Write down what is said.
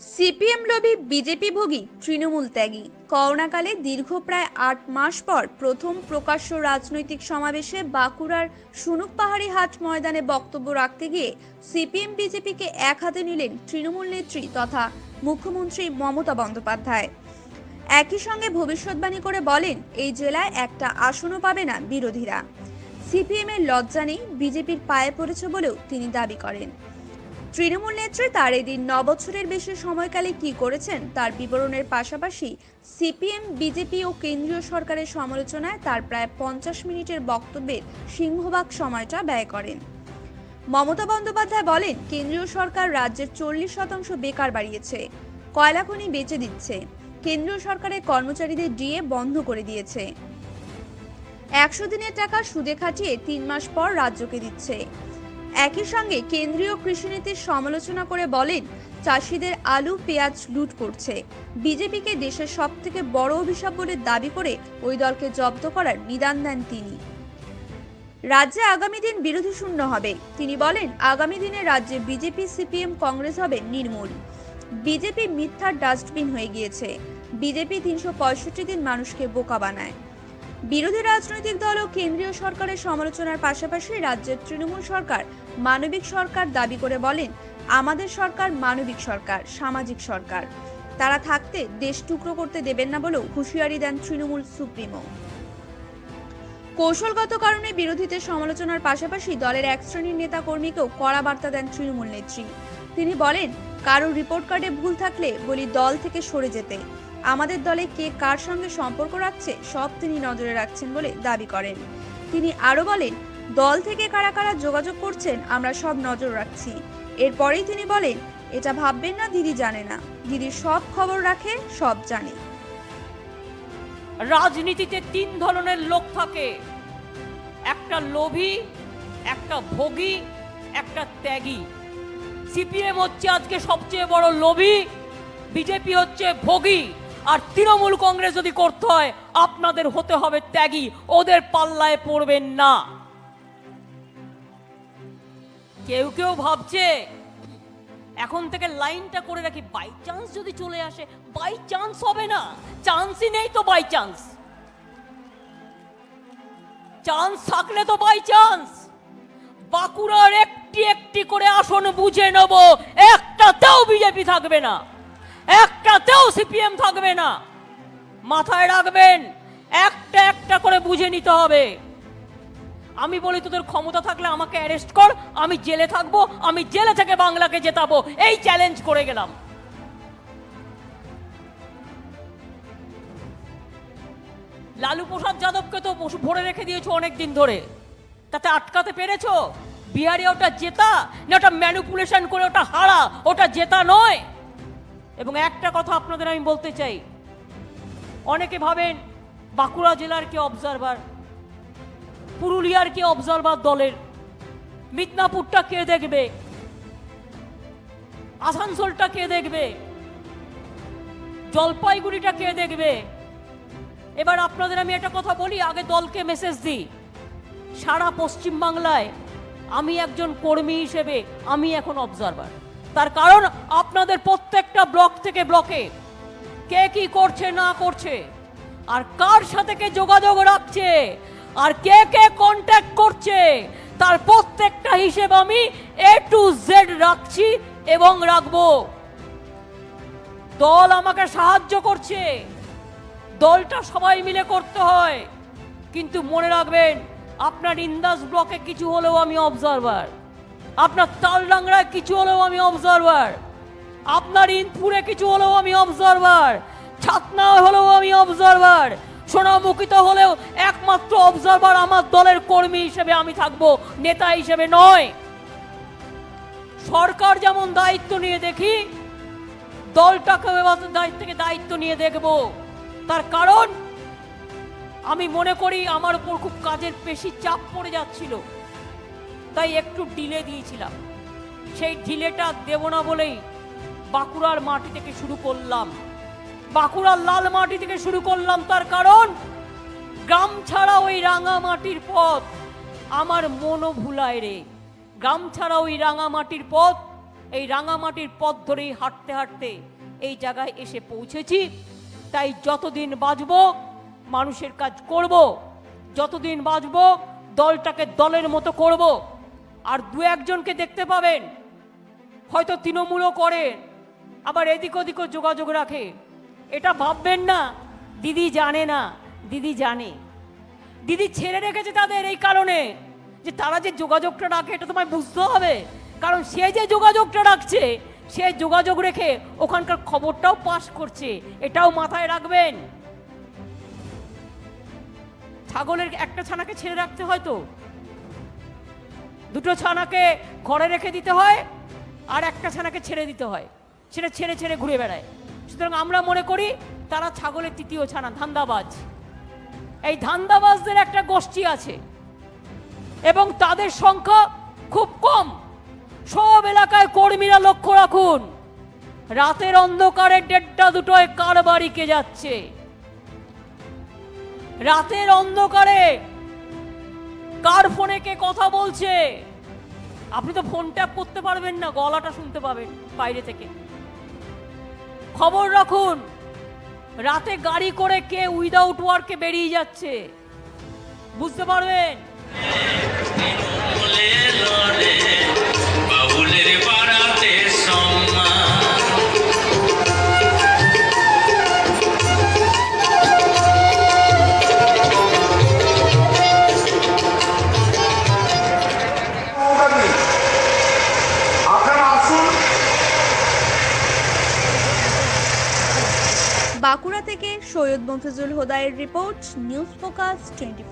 CPM লোভী BJP ভোগী তৃণমূল ত্যাগী। করোনাকালে দীর্ঘ প্রায় আট মাস পর প্রথম প্রকাশ্য রাজনৈতিক সমাবেশে বাঁকুড়ার সুনুক পাহাড়ি হাট ময়দানে বক্তব্য রাখতে গিয়ে সিপিএম বিজেপিকে এক হাতে নিলেন তৃণমূল নেত্রী তথা মুখ্যমন্ত্রী মমতা বন্দ্যোপাধ্যায়। একই সঙ্গে ভবিষ্যৎবাণী করে বলেন, এই জেলায় একটা আসনও পাবে না বিরোধীরা। সিপিএম এর লজ্জা নেই, বিজেপির পায়ে পড়েছে বলেও তিনি দাবি করেন। তৃণমূল নেত্রী তার এদিন ন বছরের বেশি সময়কালে কি করেছেন তার বিবরণের পাশাপাশি সিপিএম, বিজেপি ও কেন্দ্রীয় সরকারের সমালোচনায় তার প্রায় পঞ্চাশ মিনিটের বক্তব্যের সিংহভাগ সময়টা ব্যয় করেন। মমতা বন্দ্যোপাধ্যায় বলেন, কেন্দ্রীয় সরকার রাজ্যের চল্লিশ শতাংশ বেকার বাড়িয়েছে, কয়লা খনি বেচে দিচ্ছে, কেন্দ্রীয় সরকারের কর্মচারীদের ডিএ বন্ধ করে দিয়েছে। একশো দিনের টাকা সুদে খাটিয়ে তিন মাস পর রাজ্যকে দিচ্ছে। একই সঙ্গে কেন্দ্রীয় কৃষিনীতির সমালোচনা করে বলেন, চাষিদের আলু, পেঁয়াজ লুট করছে। বিজেপিকে দেশের সব থেকে বড় অভিশাপ বলে দাবি করে ওই দলকে জব্দ করার নিদান দেন তিনি। রাজ্যে আগামী দিন বিরোধী শূন্য হবে। তিনি বলেন, আগামী দিনে রাজ্যে বিজেপি, সিপিএম, কংগ্রেস হবে নির্মূল। বিজেপি মিথ্যার ডাস্টবিন হয়ে গিয়েছে। বিজেপি তিনশো পঁয়ষট্টি দিন মানুষকে বোকা বানায়। বিরোধী রাজনৈতিক দল ও কেন্দ্রীয় সরকারের সমালোচনার পাশাপাশি রাজ্যের তৃণমূল সরকার মানবিক সরকার দাবি করে বলেন, আমাদের সরকার মানবিক সরকার, সামাজিক সরকার। তারা থাকতে দেশ টুকরো করতে দেবেন না বলেও হুঁশিয়ারি দেন তৃণমূল সুপ্রিমো। কৌশলগত কারণে বিরোধীদের সমালোচনার পাশাপাশি দলের এক শ্রেণির নেতা কর্মীকেও কড়া বার্তা দেন তৃণমূল নেত্রী। তিনি বলেন কারোর রিপোর্ট কার্ডে ভুল থাকলে বলি দল থেকে সরে যেতে। আমাদের দলে কে কার সঙ্গে সম্পর্ক রাখছে, সব তিনি নজরে রাখছেন বলে দাবি করেন। তিনি আরও বলেন, দল থেকে কারা কারা যোগাযোগ করছেন, আমরা সব নজর রাখছি। এরপরেই তিনি বলেন, এটা ভাববেন না, দিদি জানে না। দিদি সব খবর রাখে, সব জানে। রাজনীতিতে তিন ধরনের লোক থাকে। একটা লোভী, একটা ভোগী, একটা ত্যাগী। সিপিএম হচ্ছে আজকে সবচেয়ে বড় লোভী, বিজেপি হচ্ছে ভোগী। আর তৃণমূল কংগ্রেস যদি করতে হয়, আপনাদের হতে হবে ত্যাগী, ওদের পাল্লায় পড়বেন না। কেউ কেউ ভাবছে, এখন থেকে লাইনটা করে রাখি বাই চান্স যদি চলে আসে বাই চান্স হবে না। চান্সই নেই তো বাই চান্স চান্স থাকলে তো বাই চান্স বাঁকুড়ার একটি একটি করে আসন বুঝে নেব একটাতেও বিজেপি থাকবে না। একটাতেও সিপিএম থাকবে না। মাথায় রাখবেন, একটা একটা করে বুঝে নিতে হবে। আমি বলি, তোদের ক্ষমতা থাকলে আমাকে অ্যারেস্ট কর, আমি জেলে থাকব, আমি জেলে থেকে বাংলাকে জেতাবো। এই চ্যালেঞ্জ করে গেলাম। লালু প্রসাদ যাদবকে তো ভরে রেখে দিয়েছ অনেক দিন ধরে। তাতে আটকাতে পেরেছ? বিহারে ওটা জেতা, না ওটা ম্যানুপুলেশন করে ওটা হারা? ওটা জেতা নয়। এবং একটা কথা আপনাদের আমি বলতে চাই। অনেকে ভাবেন বাঁকুড়া জেলার কে অবজারভার পুরুলিয়ার কে অবজারভার দলের, মিদনাপুরটা কে দেখবে, আসানসোলটা কে দেখবে, জলপাইগুড়িটা কে দেখবে। এবার আপনাদের আমি একটা কথা বলি, আগে দলকে মেসেজ দিই। সারা পশ্চিম বাংলায় আমি একজন কর্মী হিসেবে আমি এখন অবজারভার তার কারণ আপনাদের প্রত্যেকটা ব্লক থেকে ব্লকে কে কি করছে, না করছে, আর কার সাথে কে যোগাযোগ রাখছে, আর কে কে কন্ট্যাক্ট করছে, তার প্রত্যেকটা হিসেব আমি এ টু জেড রাখছি এবং রাখব। দল আমাকে সাহায্য করছে। দলটা সবাই মিলে করতে হয়। কিন্তু মনে রাখবেন, আপনার ইন্দাস ব্লকে কিছু হলেও আমি অবজারভার আপনার তালডাংরায় কিছু হলেও আমি অবজারভার আপনার ইনপুরে কিছু হলেও আমি অবজারভার ছাতনা হলেও আমি অবজারভার সোনামুখিত হলেও একমাত্র অবজারভার আমার দলের কর্মী হিসেবে আমি থাকব, নেতা হিসেবে নয়। সরকার যেমন দায়িত্ব নিয়ে দেখি, দলটাকে দায়িত্ব থেকে দায়িত্ব নিয়ে দেখব। তার কারণ, আমি মনে করি আমার উপর খুব কাজের বেশি চাপ পড়ে যাচ্ছিল। তাই একটু ডিলে দিয়েছিলাম। সেই ঢিলেটা দেব না বলেই বাঁকুড়ার মাটি থেকে শুরু করলাম। বাঁকুড়ার লাল মাটি থেকে শুরু করলাম তার কারণ, গ্রাম ছাড়া ওই রাঙা মাটির পথ আমার মনও ভুলায় রে। গ্রাম ছাড়া ওই রাঙা মাটির পথ, এই রাঙামাটির পথ ধরেই হাঁটতে হাঁটতে এই জায়গায় এসে পৌঁছেছি। তাই যতদিন বাঁচব, মানুষের কাজ করব, যতদিন বাঁচব, দলটাকে দলের মতো করব আর দু, একজনকে দেখতে পাবেন। হয়তো তৃণমূলও করে, আবার এদিক ওদিকও যোগাযোগ রাখে। এটা ভাববেন না, দিদি জানে না, দিদি জানে। দিদি ছেড়ে রেখেছে তাদের এই কারণে, যে তারা যে যোগাযোগটা রাখে এটা তোমায় বুঝতে হবে। কারণ সে যে যোগাযোগটা রাখছে, সে যোগাযোগ রেখে ওখানকার খবরটাও পাস করছে, এটাও মাথায় রাখবেন। ছাগলের একটা ছানাকে ছেড়ে রাখতে হয় তো? দুটো ছানাকে ঘরে রেখে দিতে হয় আর একটা ছানাকে ছেড়ে দিতে হয়। সেটা ছেড়ে ছেড়ে ঘুরে বেড়ায়। সুতরাং আমরা মনে করি তারা ছাগলের তৃতীয় ছানা, ধান্দাবাজ। এই ধান্দাবাজদের একটা গোষ্ঠী আছে এবং তাদের সংখ্যা খুব কম। সব এলাকায় কর্মীরা লক্ষ্য রাখুন, রাতের অন্ধকারে দেড়টা দুটোয় কার বাড়ি কে যাচ্ছে। রাতের অন্ধকারে কার ফোনে কে কথা বলছে? আপনি তো ফোন ট্যাপ করতে পারবেন না, গলাটা শুনতে পাবেন বাইরে থেকে। খবর রাখুন, রাতে গাড়ি করে কে উইদাউট ওয়ার্কে বেরিয়ে যাচ্ছে? বুঝতে পারবেন? সৈয়দ মফিজুল হোদায়ের রিপোর্ট নিউজ ফোকাস টোয়েন্টি